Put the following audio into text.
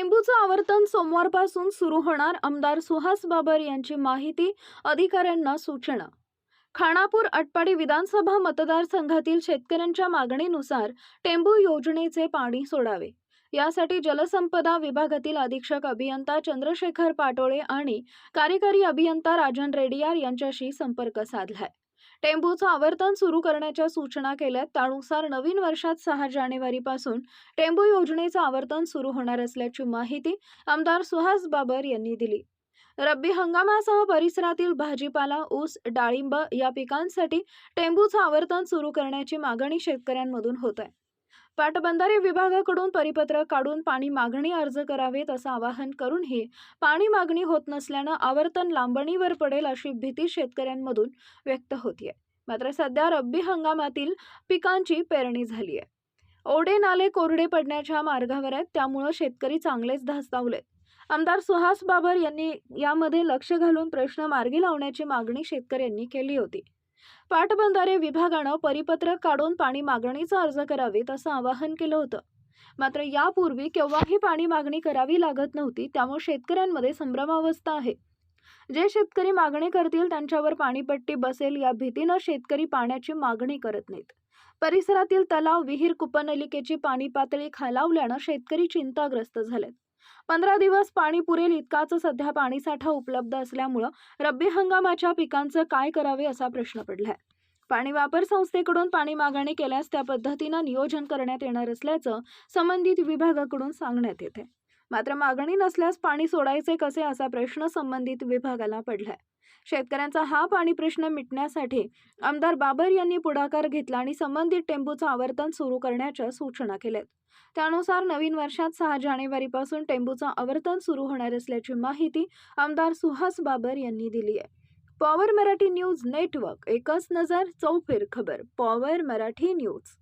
टेंबूचं आवर्तन सोमवारपासून सुरू होणार आमदार सुहास बाबर यांची माहिती अधिकाऱ्यांना सूचना. खानापूर आटपाडी विधानसभा मतदारसंघातील शेतकऱ्यांच्या मागणीनुसार टेंबू योजनेचे पाणी सोडावे. यासाठी जलसंपदा विभागातील अधीक्षक अभियंता चंद्रशेखर पाटोळे आणि कार्यकारी अभियंता राजन रेडियार यांच्याशी संपर्क साधलाय. टेंबूचं आवर्तन सुरू करण्याच्या सूचना केल्यात. त्यानुसार नवीन वर्षात सहा जानेवारीपासून टेंबू योजनेचं आवर्तन सुरू होणार असल्याची माहिती आमदार सुहास बाबर यांनी दिली. रब्बी हंगामासह परिसरातील भाजीपाला ऊस डाळिंब या पिकांसाठी टेंबूचं आवर्तन सुरू करण्याची मागणी शेतकऱ्यांमधून होत आहे. पाटबंधारे विभागाकडून परिपत्रक काढून पाणी मागणी अर्ज करावेत असं आवाहन करूनही पाणी मागणी होत नसल्यानं आवर्तन लांबणीवर पडेल अशी भीती शेतकऱ्यांमधून व्यक्त होतीये. मात्र सध्या रब्बी हंगामातील पिकांची पेरणी झाली आहे ओढे नाले कोरडे पडण्याच्या मार्गावर आहेत त्यामुळं शेतकरी चांगलेच धास्तावलेत. आमदार सुहास बाबर यांनी यामध्ये लक्ष घालून प्रश्न मार्गी लावण्याची मागणी शेतकऱ्यांनी केली होती. पाटबंधारे विभागानं परिपत्रक काढून पाणी मागणीचा अर्ज करावेत असं आवाहन केलं होतं. मात्र यापूर्वी केव्हाही पाणी मागणी करावी लागत नव्हती त्यामुळे शेतकऱ्यांमध्ये संभ्रमावस्था आहे. जे शेतकरी मागणी करतील त्यांच्यावर पाणीपट्टी बसेल या भीतीनं शेतकरी पाण्याची मागणी करत नाहीत. परिसरातील तलाव विहीर कुपनलिकेची पाणी पातळी खालावल्यानं शेतकरी चिंताग्रस्त झालेत. पंधरा दिवस पाणी पुरेल इतकाच सध्या पाणीसाठा उपलब्ध असल्यामुळं रब्बी हंगामाच्या पिकांचं काय करावे असा प्रश्न पडलाय. पाणी वापर संस्थेकडून पाणी मागणी केल्यास त्या पद्धतीनं नियोजन करण्यात येणार असल्याचं संबंधित विभागाकडून सांगण्यात येते मात्र मागणी नसल्यास पाणी सोडायचे कसे असा प्रश्न संबंधित विभागाला पडलाय. शेतकऱ्यांचा हा पाणी प्रश्न मिटण्यासाठी आमदार बाबर यांनी पुढाकार घेतला आणि संबंधित टेंबूचं आवर्तन सुरू करण्याच्या सूचना केल्यात. त्यानुसार नवीन वर्षात सहा जानेवारीपासून टेंबूचं आवर्तन सुरू होणार असल्याची माहिती आमदार सुहास बाबर यांनी दिली आहे. पॉवर मराठी न्यूज नेटवर्क एकच नजर चौफेर खबर पॉवर मराठी न्यूज.